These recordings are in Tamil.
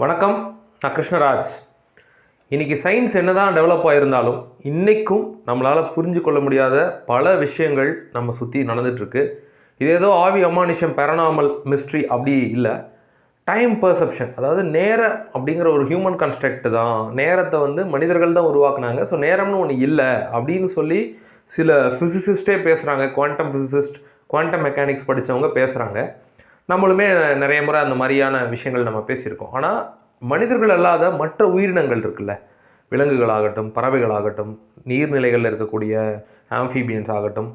வணக்கம் நான் கிருஷ்ணராஜ். இன்றைக்கி சயின்ஸ் என்ன தான் டெவலப் ஆகிருந்தாலும் இன்றைக்கும் நம்மளால் புரிஞ்சு கொள்ள முடியாத பல விஷயங்கள் நம்ம சுற்றி நடந்துகிட்ருக்கு இது ஏதோ ஆவி அமானுஷம் பெரனாமல் மிஸ்ட்ரி அப்படி இல்லை. டைம் பர்செப்ஷன் அதாவது நேரம் அப்படிங்கிற ஒரு ஹியூமன் கன்ஸ்ட்ரக்ட் தான். நேரத்தை வந்து மனிதர்கள் தான் உருவாக்குனாங்க. ஸோ நேரம்னு ஒன்று இல்லை அப்படின்னு சொல்லி சில ஃபிசிசிஸ்டே பேசுகிறாங்க குவாண்டம் ஃபிசிசிஸ்ட் குவாண்டம் மெக்கானிக்ஸ் படித்தவங்க பேசுகிறாங்க நம்மளுமே நிறைய முறை அந்த மாதிரியான விஷயங்கள் நம்ம பேசியிருக்கோம். ஆனால் மனிதர்கள் அல்லாத மற்ற உயிரினங்கள் இருக்குல்ல? விலங்குகளாகட்டும் பறவைகளாகட்டும் நீர்நிலைகளில் இருக்கக்கூடிய ஆம்ஃபீபியன்ஸ் ஆகட்டும்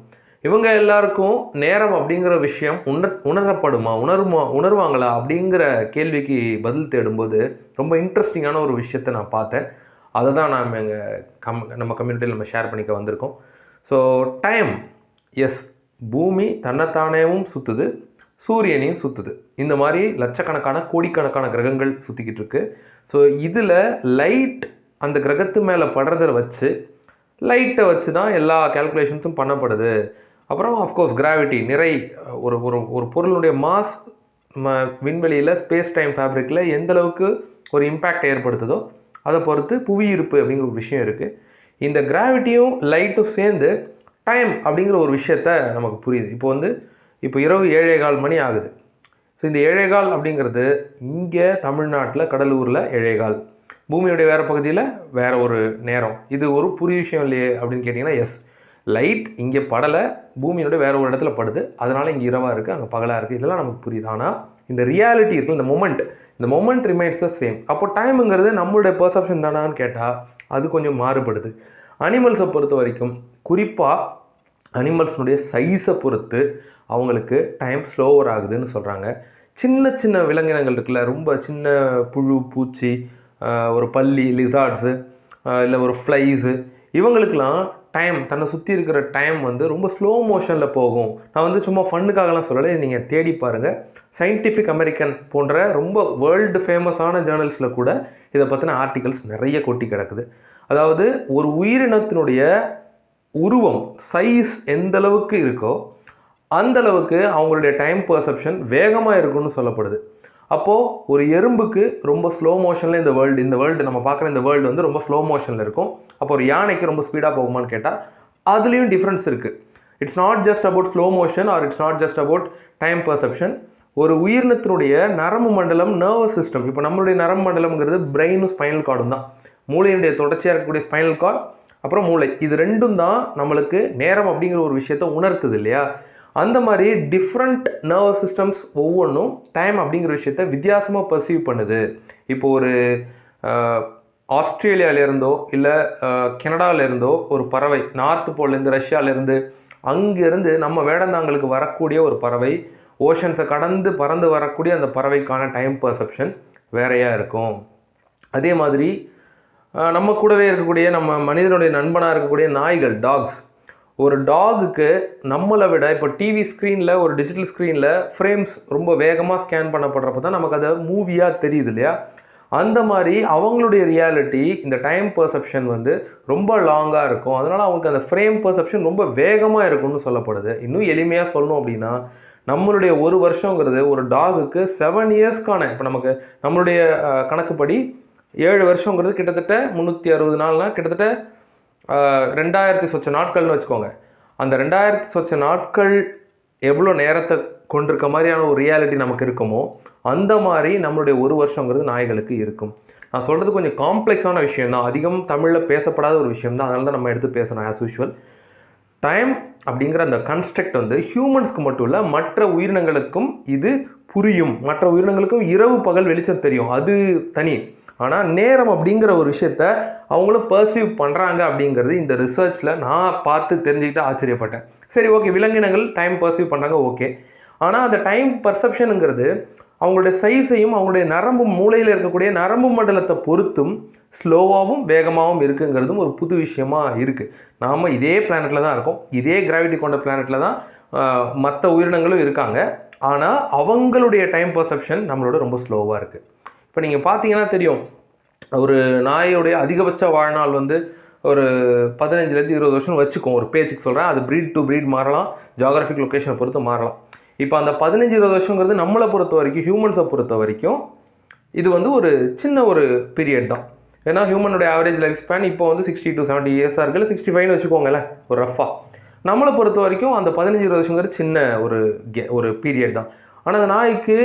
இவங்க எல்லாருக்கும் நேரம் அப்படிங்கிற விஷயம் உணர் உணரப்படுமா? உணருமா? உணர்வாங்களா? அப்படிங்கிற கேள்விக்கு பதில் தேடும்போது ரொம்ப இன்ட்ரெஸ்டிங்கான ஒரு விஷயத்த நான் பார்த்தேன். அதை தான் நாம் எங்கள் கம் நம்ம கம்யூனிட்டியில் நம்ம ஷேர் பண்ணிக்க வந்திருக்கோம். ஸோ டைம் எஸ் பூமி தன்னைத்தானேவும் சுற்றுது சூரியனையும் சுற்றுது இந்த மாதிரி லட்சக்கணக்கான கோடிக்கணக்கான கிரகங்கள் சுற்றிக்கிட்டு இருக்கு. ஸோ இதில் லைட் அந்த கிரகத்து மேலே படுறத வச்சு லைட்டை வச்சு தான் எல்லா கேல்குலேஷன்ஸும் பண்ணப்படுது. அப்புறம் ஆஃப்கோர்ஸ் கிராவிட்டி நிறை ஒரு ஒரு ஒரு பொருளுடைய மாஸ் விண்வெளியில் ஸ்பேஸ் டைம் ஃபேப்ரிக்கில் எந்த அளவுக்கு ஒரு இம்பேக்ட் ஏற்படுத்துதோ அதை பொறுத்து புவி அப்படிங்கிற ஒரு விஷயம் இருக்குது இந்த கிராவிட்டியும் லைட்டும் சேர்ந்து டைம் அப்படிங்கிற ஒரு விஷயத்த நமக்கு புரியுது. இப்போ வந்து இப்போ இரவு ஏழே கால் மணி ஆகுது. ஸோ இந்த ஏழேகால் அப்படிங்கிறது இங்கே தமிழ்நாட்டில் கடலூரில் ஏழேகால் பூமியுடைய வேறு பகுதியில் வேறு ஒரு நேரம். இது ஒரு புரிய விஷயம் இல்லையே அப்படின்னு கேட்டிங்கன்னா எஸ் லைட் இங்கே படலை பூமியோட வேறு ஒரு இடத்துல படுது. அதனால் இங்கே இரவாக இருக்குது அங்கே பகலாக இருக்குது இதெல்லாம் நமக்கு புரியுது. ஆனால் இந்த ரியாலிட்டி இருக்குது இந்த மொமெண்ட் இந்த மொமெண்ட் ரிமைன்ஸ் த சேம் அப்போ டைமுங்கிறது நம்மளுடைய பர்செப்ஷன் தானான்னு கேட்டால் அது கொஞ்சம் மாறுபடுது. அனிமல்ஸை பொறுத்த வரைக்கும் குறிப்பாக அனிமல்ஸ்னுடைய சைஸை பொறுத்து அவங்களுக்கு டைம் ஸ்லோவர் ஆகுதுன்னு சொல்கிறாங்க சின்ன சின்ன விலங்கினங்கள் இருக்குல்ல ரொம்ப சின்ன புழு பூச்சி ஒரு பள்ளி லிசார்ட்ஸு இல்லை ஒரு ஃப்ளைஸு இவங்களுக்கெல்லாம் டைம் தன்னை சுற்றி இருக்கிற டைம் வந்து ரொம்ப ஸ்லோ மோஷனில் போகும். நான் வந்து சும்மா ஃபண்ணுக்காகலாம் சொல்லலை நீங்கள் தேடி பாருங்கள் சயின்டிஃபிக் அமெரிக்கன் போன்ற ரொம்ப வேர்ல்டு ஃபேமஸான ஜேர்னல்ஸில் கூட இதை பற்றின ஆர்டிகல்ஸ் நிறைய கொட்டி கிடக்குது. அதாவது ஒரு உயிரினத்தினுடைய உருவம் சைஸ் எந்த அளவுக்கு இருக்கோ அந்த அளவுக்கு அவங்களுடைய டைம் பர்செப்ஷன் வேகமாக இருக்கும்னு சொல்லப்படுது. அப்போது ஒரு எறும்புக்கு ரொம்ப ஸ்லோ மோஷனில் இந்த வேர்ல்டு இந்த வேர்ல்டு நம்ம பார்க்குற இந்த வேர்ல்டு வந்து ரொம்ப ஸ்லோ மோஷனில் இருக்கும். அப்போ ஒரு யானைக்கு ரொம்ப ஸ்பீடாக போகுமான்னு கேட்டால் அதுலேயும் டிஃப்ரென்ஸ் இருக்குது it's not just about slow motion or it's not just about time perception ஒரு உயிரினத்தினுடைய நரம்பு மண்டலம் நர்வஸ் சிஸ்டம் இப்போ நம்மளுடைய நரம்பு மண்டலம்ங்கிறது பிரெயினும் ஸ்பைனல் கார்டும் தான். மூளையினுடைய தொடர்ச்சியாக இருக்கக்கூடிய ஸ்பைனல் கார்டு அப்புறம் மூளை. இது ரெண்டும் தான் நம்மளுக்கு நேரம் அப்படிங்கிற ஒரு விஷயத்தை உணர்த்துது இல்லையா? அந்த மாதிரி டிஃப்ரெண்ட் நர்வஸ் சிஸ்டம்ஸ் ஒவ்வொன்றும் டைம் அப்படிங்கிற விஷயத்த வித்தியாசமாக பர்சீவ் பண்ணுது. இப்போ ஒரு ஆஸ்திரேலியாவிலேருந்தோ இல்லை கனடாவிலேருந்தோ ஒரு பறவை நார்த் போல்லேருந்து ரஷ்யாவிலேருந்து அங்கேருந்து நம்ம வேடந்தாங்களுக்கு வரக்கூடிய ஒரு பறவை ஓஷன்ஸை கடந்து பறந்து வரக்கூடிய அந்த பறவைக்கான டைம் பர்செப்ஷன் வேறையாக இருக்கும். அதே மாதிரி நம்ம கூடவே இருக்கக்கூடிய நம்ம மனிதனுடைய நண்பனாக இருக்கக்கூடிய நாய்கள் டாக்ஸ் ஒரு டாகுக்கு நம்மளை விட இப்போ டிவி ஸ்க்ரீனில் ஒரு டிஜிட்டல் ஸ்க்ரீனில் ஃப்ரேம்ஸ் ரொம்ப வேகமாக ஸ்கேன் பண்ணப்படுறப்ப தான் நமக்கு அது மூவியாக தெரியுது இல்லையா? அந்த மாதிரி அவங்களுடைய ரியாலிட்டி இந்த டைம் பர்செப்ஷன் வந்து ரொம்ப லாங்காக இருக்கும். அதனால் அவங்களுக்கு அந்த ஃப்ரேம் பர்செப்ஷன் ரொம்ப வேகமாக இருக்கும்னு சொல்லப்படுது. இன்னும் எளிமையாக சொல்லணும் அப்படின்னா நம்மளுடைய ஒரு வருஷங்கிறது ஒரு டாகுக்கு செவன் இயர்ஸ்க்கான இப்போ நமக்கு நம்மளுடைய கணக்குப்படி ஏழு வருஷங்கிறது கிட்டத்தட்ட முந்நூற்றி அறுபது நாள்னா கிட்டத்தட்ட ரெண்டாயிரத்தி சொச்ச நாட்கள்னு வச்சுக்கோங்க. அந்த ரெண்டாயிரத்தி சொச்ச நாட்கள் எவ்வளோ நேரத்தை கொண்டிருக்க மாதிரியான ஒரு ரியாலிட்டி நமக்கு இருக்குமோ அந்த மாதிரி நம்மளுடைய ஒரு வருஷங்கிறது நாய்களுக்கு இருக்கும். நான் சொல்கிறது கொஞ்சம் காம்ப்ளெக்ஸான விஷயம் தான் அதிகம் தமிழில் பேசப்படாத ஒரு விஷயம் தான் அதனால தான் நம்ம எடுத்து பேசணும் ஆஸ் யூஷுவல் டைம் அப்படிங்கிற அந்த கன்ஸ்ட்ரக்ட் வந்து ஹியூமன்ஸ்க்கு மட்டும் இல்லை மற்ற உயிரினங்களுக்கும் இது புரியும். மற்ற உயிரினங்களுக்கும் இரவு பகல் வெளிச்சம் தெரியும். அது தனி. ஆனால் நேரம் அப்படிங்கிற ஒரு விஷயத்த அவங்களும் பர்சீவ் பண்ணுறாங்க அப்படிங்கிறது இந்த ரிசர்ச்சில் நான் பார்த்து தெரிஞ்சுக்கிட்டு ஆச்சரியப்பட்டேன். சரி ஓகே விலங்கினங்கள் டைம் பர்சீவ் பண்ணுறாங்க ஓகே ஆனால் அந்த டைம் பர்செப்ஷனுங்கிறது அவங்களுடைய சைஸையும் அவங்களுடைய நரம்பு மூளையில் இருக்கக்கூடிய நரம்பு மண்டலத்தை பொறுத்தும் ஸ்லோவாகவும் வேகமாகவும் இருக்குங்கிறதும் ஒரு புது விஷயமா இருக்குது நாம் இதே பிளானட்டில் தான் இருக்கோம். இதே கிராவிட்டி கொண்ட பிளானட்டில் தான் மற்ற உயிரினங்களும் இருக்காங்க. ஆனால் அவங்களுடைய டைம் பர்செப்ஷன் நம்மளோட ரொம்ப ஸ்லோவாக இருக்குது இப்போ நீங்கள் பார்த்தீங்கன்னா தெரியும். ஒரு நாயோடைய அதிகபட்ச வாழ்நாள் வந்து ஒரு பதினஞ்சுலேருந்து இருபது வருஷம் வச்சுக்கோம் ஒரு பேச்சுக்கு சொல்கிறேன் அது ப்ரீட் டு ப்ரீட் மாறலாம். ஜாகிரபிக் லொக்கேஷனை பொறுத்து மாறலாம். இப்போ அந்த பதினஞ்சு இருபது வருஷங்கிறது நம்மளை பொறுத்த வரைக்கும் ஹியூமன்ஸை பொறுத்த வரைக்கும் இது வந்து ஒரு சின்ன ஒரு பீரியட் தான். ஏன்னா ஹியூமனுடைய ஆவரேஜ் லைஃப் ஸ்பேன் இப்போ வந்து சிக்ஸ்டி டு செவன்ட்டி இயர்ஸாக இருக்குது சிக்ஸ்டி ஃபைவ்னு வச்சுக்கோங்களேன். ஒரு ரஃபாக நம்மளை பொறுத்த வரைக்கும் அந்த பதினஞ்சு இருபது வருஷங்கிறது சின்ன ஒரு கே ஒரு பீரியட் தான். ஆனால் அந்த நாய்க்கு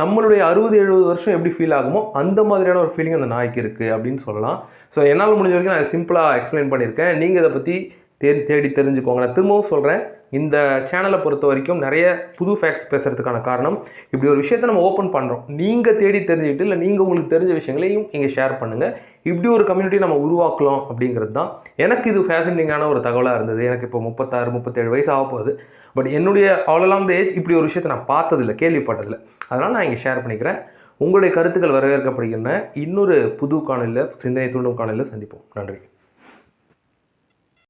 நம்மளுடைய அறுபது எழுபது வருஷம் எப்படி ஃபீல் ஆகுமோ அந்த மாதிரியான ஒரு ஃபீலிங் அந்த நாய்க்கு இருக்குது அப்படின்னு சொல்லலாம். ஸோ என்னால் முடிஞ்ச வரைக்கும் நான் சிம்பிளாக எக்ஸ்பிளைன் பண்ணியிருக்கேன். நீங்கள் இதை பற்றி தேடி தேடி தெரிஞ்சுக்கோங்க. நான் திரும்பவும் சொல்கிறேன் இந்த சேனலை பொறுத்த வரைக்கும் நிறைய புது ஃபேக்ட்ஸ் பேசுகிறதுக்கான காரணம். இப்படி ஒரு விஷயத்தை நம்ம ஓப்பன் பண்ணுறோம் நீங்கள் தேடி தெரிஞ்சுக்கிட்டு இல்லை நீங்கள் உங்களுக்கு தெரிஞ்ச விஷயங்களையும் இங்கே ஷேர் பண்ணுங்கள் இப்படி ஒரு கம்யூனிட்டி நம்ம உருவாக்கலாம் அப்படிங்கிறது தான். எனக்கு இது ஃபேசினேட்டிங்கான ஒரு தகவலாக இருந்தது. எனக்கு இப்போ முப்பத்தாறு முப்பத்தேழு வயசு ஆக போகுது. பட் என்னுடைய ஆல் த ஏஜ் இப்படி ஒரு விஷயத்தை நான் பார்த்ததில்ல கேள்விப்பட்டதில்லை. அதனால் நான் இங்கே ஷேர் பண்ணிக்கிறேன். உங்களுடைய கருத்துக்கள் வரவேற்கப்படுகின்றன. இன்னொரு புது காணொலியில் சிந்தனை தூண்டும் காணொலியில் சந்திப்போம். நன்றி.